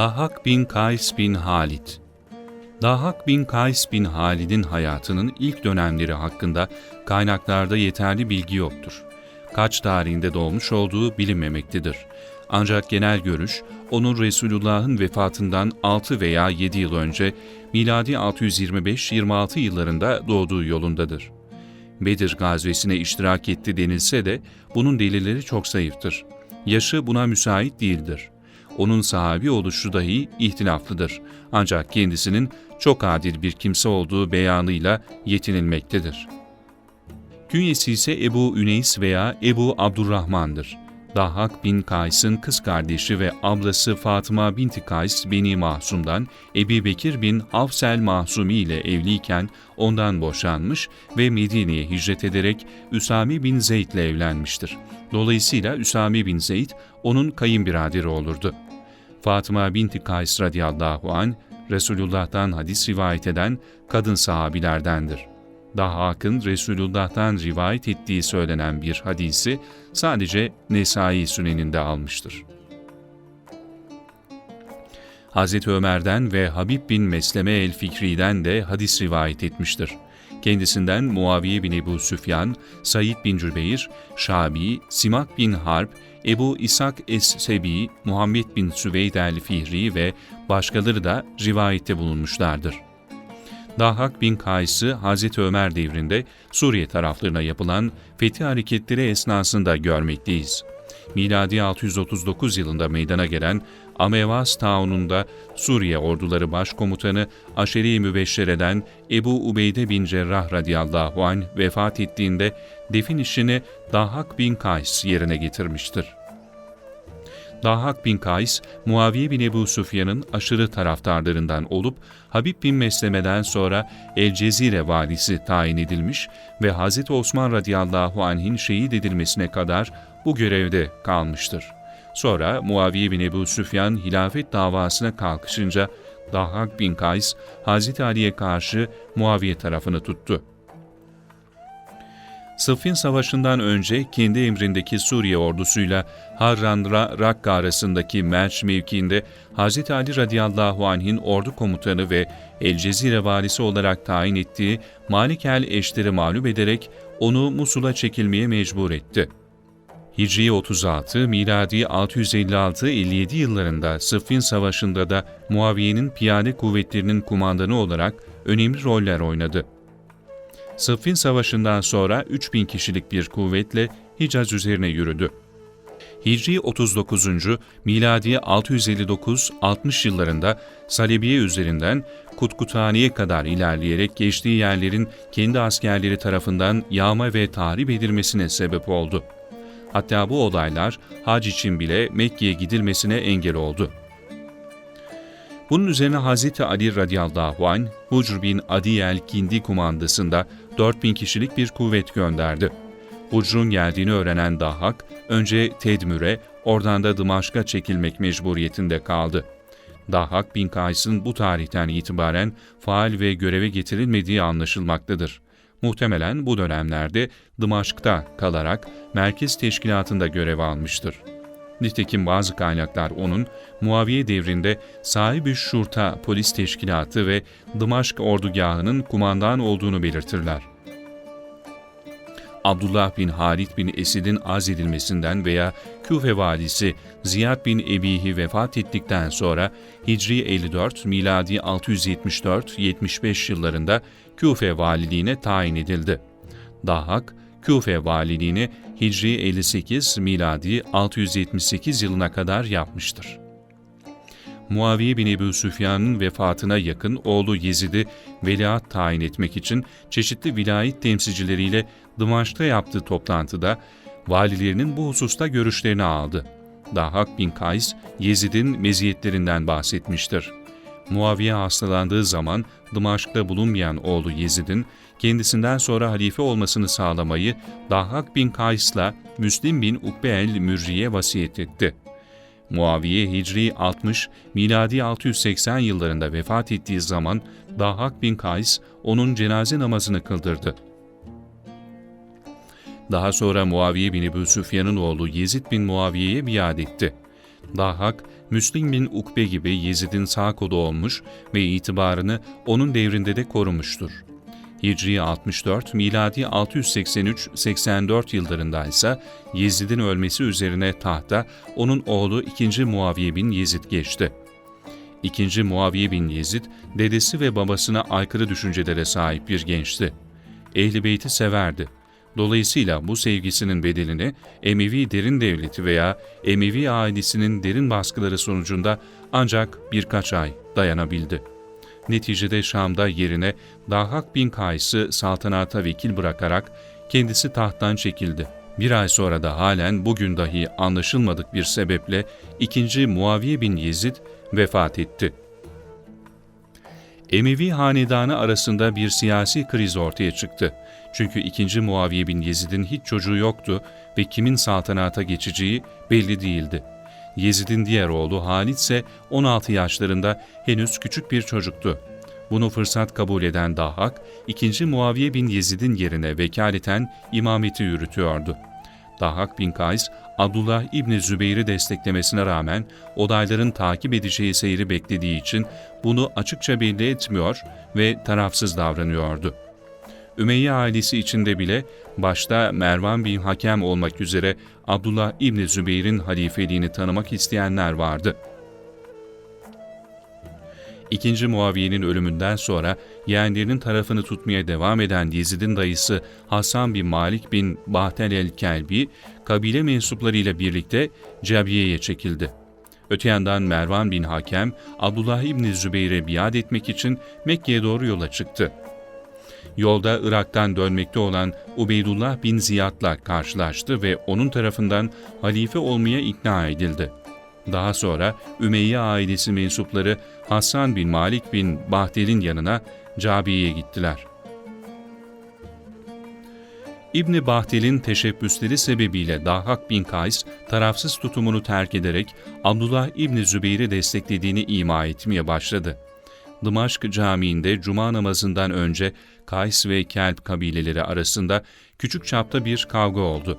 Dahak bin Kays bin Halid Dahak bin Kays bin Halid'in hayatının ilk dönemleri hakkında kaynaklarda yeterli bilgi yoktur. Kaç tarihinde doğmuş olduğu bilinmemektedir. Ancak genel görüş, onun Resulullah'ın vefatından 6 veya 7 yıl önce miladi 625-26 yıllarında doğduğu yolundadır. Bedir gazvesine iştirak etti denilse de bunun delilleri çok zayıftır. Yaşı buna müsait değildir. Onun sahabi oluşu dahi ihtilaflıdır. Ancak kendisinin çok adil bir kimse olduğu beyanıyla yetinilmektedir. Künyesi ise Ebu Üneys veya Ebu Abdurrahman'dır. Dahhak bin Kays'ın kız kardeşi ve ablası Fatıma binti Kays Beni Mahsum'dan Ebi Bekir bin Hafsel Mahsumi ile evliyken ondan boşanmış ve Medine'ye hicret ederek Üsami bin Zeyd ile evlenmiştir. Dolayısıyla Üsami bin Zeyd onun kayınbiraderi olurdu. Fatıma binti Kays radıyallahu an Resulullah'tan hadis rivayet eden kadın sahabilerdendir. Dahhak'ın Resulullah'tan rivayet ettiği söylenen bir hadisi sadece Nesai Süneninde almıştır. Hz. Ömer'den ve Habib bin Mesleme el-Fikri'den de hadis rivayet etmiştir. Kendisinden Muaviye bin Ebu Süfyan, Said bin Cübeyr, Şabi, Simak bin Harp, Ebu İshak Es-Sebi, Muhammed bin Süveyd el-Fihri ve başkaları da rivayette bulunmuşlardır. Dahhak bin Kays'ı Hz. Ömer devrinde Suriye taraflarına yapılan fethi hareketleri esnasında görmekteyiz. Miladi 639 yılında meydana gelen Amevas taununda Suriye orduları başkomutanı Aşeri Mübeşşere'den Ebu Ubeyde bin Cerrah radıyallahu anh vefat ettiğinde defin işini Dahhak bin Kays yerine getirmiştir. Dahhak bin Kays, Muaviye bin Ebu Sufyan'ın aşırı taraftarlarından olup Habib bin Mesleme'den sonra El Cezire valisi tayin edilmiş ve Hz. Osman radıyallahu anh'in şehit edilmesine kadar bu görevde kalmıştır. Sonra Muaviye bin Ebu Süfyan hilafet davasına kalkışınca Dahhak bin Kays, Hz. Ali'ye karşı Muaviye tarafını tuttu. Sıffin Savaşı'ndan önce kendi emrindeki Suriye ordusuyla Harran'la Rakka arasındaki Merç mevkiinde Hz. Ali radıyallahu anh'in ordu komutanı ve El Cezire valisi olarak tayin ettiği Malik el-Eşter'i mağlup ederek onu Musul'a çekilmeye mecbur etti. Hicri 36, miladi 656-57 yıllarında Sıffin Savaşı'nda da Muaviye'nin piyade kuvvetlerinin kumandanı olarak önemli roller oynadı. Sıffin Savaşı'ndan sonra 3000 kişilik bir kuvvetle Hicaz üzerine yürüdü. Hicri 39. miladi 659-60 yıllarında Salebiye üzerinden Kutkutani'ye kadar ilerleyerek geçtiği yerlerin kendi askerleri tarafından yağma ve tahrip edilmesine sebep oldu. Hatta bu olaylar hac için bile Mekke'ye gidilmesine engel oldu. Bunun üzerine Hz. Ali radıyallahu anh, Hucr bin Adiyel Kindi kumandasında 4000 kişilik bir kuvvet gönderdi. Hucr'un geldiğini öğrenen Dahhak, önce Tedmür'e, oradan da Dımaşk'a çekilmek mecburiyetinde kaldı. Dahhak bin Kays'ın bu tarihten itibaren faal ve göreve getirilmediği anlaşılmaktadır. Muhtemelen bu dönemlerde Dımaşk'ta kalarak merkez teşkilatında görev almıştır. Nitekim bazı kaynaklar onun Muaviye devrinde sahibi şurta polis teşkilatı ve Dımaşk ordugahının kumandan olduğunu belirtirler. Abdullah bin Halid bin Esid'in azledilmesinden veya Küfe valisi Ziyad bin Ebihi vefat ettikten sonra Hicri 54, miladi 674-75 yıllarında Küfe valiliğine tayin edildi. Dahak, Küfe valiliğini Hicri 58 miladi 678 yılına kadar yapmıştır. Muaviye bin Ebu Süfyan'ın vefatına yakın oğlu Yezid'i veliaht tayin etmek için çeşitli vilayet temsilcileriyle Dımaş'ta yaptığı toplantıda valilerinin bu hususta görüşlerini aldı. Dahak bin Kays, Yezid'in meziyetlerinden bahsetmiştir. Muaviye hastalandığı zaman Dımaşk'ta bulunmayan oğlu Yezid'in kendisinden sonra halife olmasını sağlamayı Dahhak bin Kays'la Müslim bin Ukbe el-Mürri'ye vasiyet etti. Muaviye Hicri 60, miladi 680 yıllarında vefat ettiği zaman Dahhak bin Kays onun cenaze namazını kıldırdı. Daha sonra Muaviye bin Ebu Süfyan'ın oğlu Yezid bin Muaviye'ye biat etti. Dahhak, Müslim bin Ukbe gibi Yezid'in sağ kolu olmuş ve itibarını onun devrinde de korumuştur. Hicri 64, miladi 683-84 yıllarında ise Yezid'in ölmesi üzerine tahta onun oğlu 2. Muaviye bin Yezid geçti. 2. Muaviye bin Yezid, dedesi ve babasına aykırı düşüncelere sahip bir gençti. Ehl-i Beyt'i severdi. Dolayısıyla bu sevgisinin bedelini Emevi derin devleti veya Emevi ailesinin derin baskıları sonucunda ancak birkaç ay dayanabildi. Neticede Şam'da yerine Dahak bin Kays'ı saltanata vekil bırakarak kendisi tahttan çekildi. Bir ay sonra da halen bugün dahi anlaşılmadık bir sebeple 2. Muaviye bin Yezid vefat etti. Emevi hanedanı arasında bir siyasi kriz ortaya çıktı. Çünkü 2. Muaviye bin Yezid'in hiç çocuğu yoktu ve kimin saltanata geçeceği belli değildi. Yezid'in diğer oğlu Halit ise 16 yaşlarında henüz küçük bir çocuktu. Bunu fırsat kabul eden Dahak, 2. Muaviye bin Yezid'in yerine vekaleten imameti yürütüyordu. Dahak bin Kays, Abdullah İbni Zübeyir'i desteklemesine rağmen olayların takip edeceği seyri beklediği için bunu açıkça belli etmiyor ve tarafsız davranıyordu. Ümeyye ailesi içinde bile başta Mervan bin Hakem olmak üzere Abdullah İbni Zübeyir'in halifeliğini tanımak isteyenler vardı. İkinci Muaviye'nin ölümünden sonra yeğenlerinin tarafını tutmaya devam eden Yezid'in dayısı Hasan bin Malik bin Bahtel el-Kelbi, kabile mensuplarıyla birlikte Cabiye'ye çekildi. Öte yandan Mervan bin Hakem, Abdullah İbni Zübeyir'e biat etmek için Mekke'ye doğru yola çıktı. Yolda Irak'tan dönmekte olan Ubeydullah bin Ziyad'la karşılaştı ve onun tarafından halife olmaya ikna edildi. Daha sonra Ümeyye ailesi mensupları Hasan bin Malik bin Bahtel'in yanına Cabiye'ye gittiler. İbni Bahtel'in teşebbüsleri sebebiyle Dahak bin Kays tarafsız tutumunu terk ederek Abdullah İbni Zübeyir'i desteklediğini ima etmeye başladı. Dımaşk Camii'nde cuma namazından önce Kays ve Kelp kabileleri arasında küçük çapta bir kavga oldu.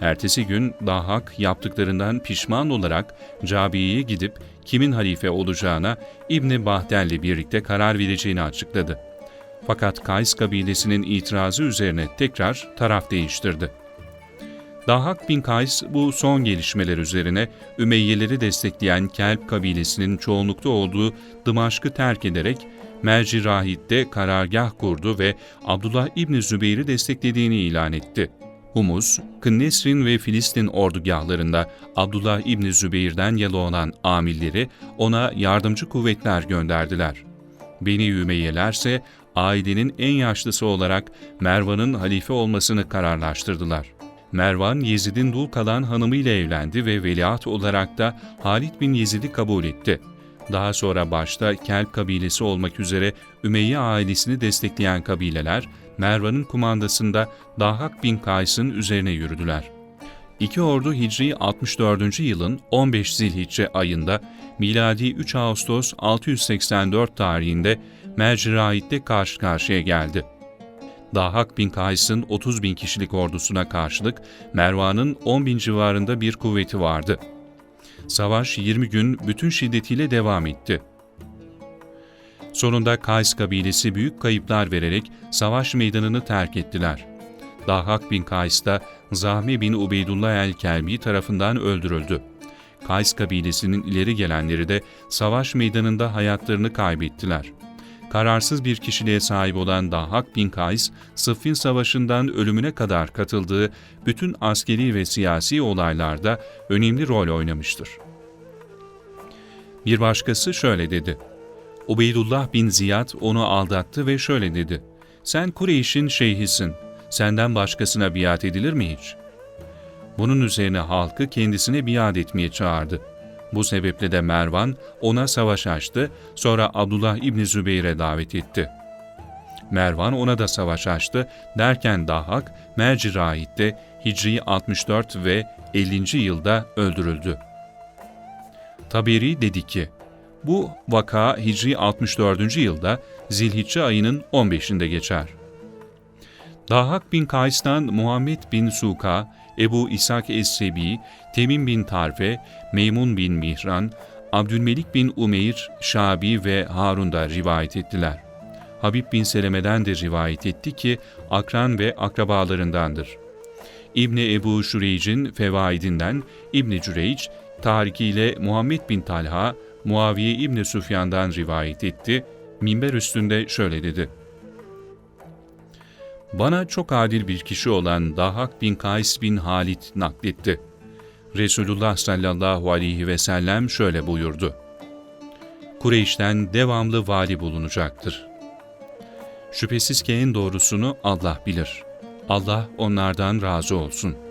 Ertesi gün Dahak yaptıklarından pişman olarak Cabiye'ye gidip kimin halife olacağına İbni Bahtel'le birlikte karar vereceğini açıkladı. Fakat Kays kabilesinin itirazı üzerine tekrar taraf değiştirdi. Dahak bin Kays bu son gelişmeler üzerine Ümeyyeleri destekleyen Kelp kabilesinin çoğunlukta olduğu Dımaşk'ı terk ederek Merci Rahit'te karargah kurdu ve Abdullah İbni Zübeyir'i desteklediğini ilan etti. Humus, Kınnesrin ve Filistin ordugahlarında Abdullah İbni Zübeyir'den yalı olan amilleri ona yardımcı kuvvetler gönderdiler. Beni Ümeyyeler ise ailenin en yaşlısı olarak Mervan'ın halife olmasını kararlaştırdılar. Mervan, Yezid'in dul kalan hanımıyla evlendi ve veliaht olarak da Halid bin Yezid'i kabul etti. Daha sonra başta Kelp kabilesi olmak üzere Ümeyye ailesini destekleyen kabileler, Mervan'ın kumandasında Dahak bin Kays'ın üzerine yürüdüler. İki ordu Hicri 64. yılın 15 Zilhicce ayında, miladi 3 Ağustos 684 tarihinde Mercirait'te karşı karşıya geldi. Dahak bin Kays'ın 30 bin kişilik ordusuna karşılık Mervan'ın 10 bin civarında bir kuvveti vardı. Savaş 20 gün bütün şiddetiyle devam etti. Sonunda Kays kabilesi büyük kayıplar vererek savaş meydanını terk ettiler. Dahak bin Kays da Zahmi bin Ubeydullah el-Kelbi tarafından öldürüldü. Kays kabilesinin ileri gelenleri de savaş meydanında hayatlarını kaybettiler. Kararsız bir kişiliğe sahip olan Dahak bin Kays, Sıffin Savaşı'ndan ölümüne kadar katıldığı bütün askeri ve siyasi olaylarda önemli rol oynamıştır. Bir başkası şöyle dedi. Ubeydullah bin Ziyad onu aldattı ve şöyle dedi. Sen Kureyş'in şeyhisin. Senden başkasına biat edilir mi hiç? Bunun üzerine halkı kendisine biat etmeye çağırdı. Bu sebeple de Mervan ona savaş açtı, sonra Abdullah İbni Zübeyir'e davet etti. Mervan ona da savaş açtı derken Dahak, Mercirahit'te Hicri 64 ve 50. yılda öldürüldü. Taberi dedi ki, bu vaka Hicri 64. yılda Zilhicce ayının 15'inde geçer. Dahak bin Kays'tan Muhammed bin Suka, Ebu İshak Es-Sebi, Temim bin Tarfe, Meymun bin Mihran, Abdülmelik bin Umeyr, Şabi ve Harun da rivayet ettiler. Habib bin Seleme'den de rivayet etti ki akran ve akrabalarındandır. İbni Ebu Şureyc'in fevaidinden İbni Cüreyc, Tariki ile Muhammed bin Talha, Muaviye İbni Süfyan'dan rivayet etti. Minber üstünde şöyle dedi. Bana çok adil bir kişi olan Dahak bin Kays bin Halit nakletti. Resulullah sallallahu aleyhi ve sellem şöyle buyurdu. Kureyş'ten devamlı vali bulunacaktır. Şüphesiz ki en doğrusunu Allah bilir. Allah onlardan razı olsun.''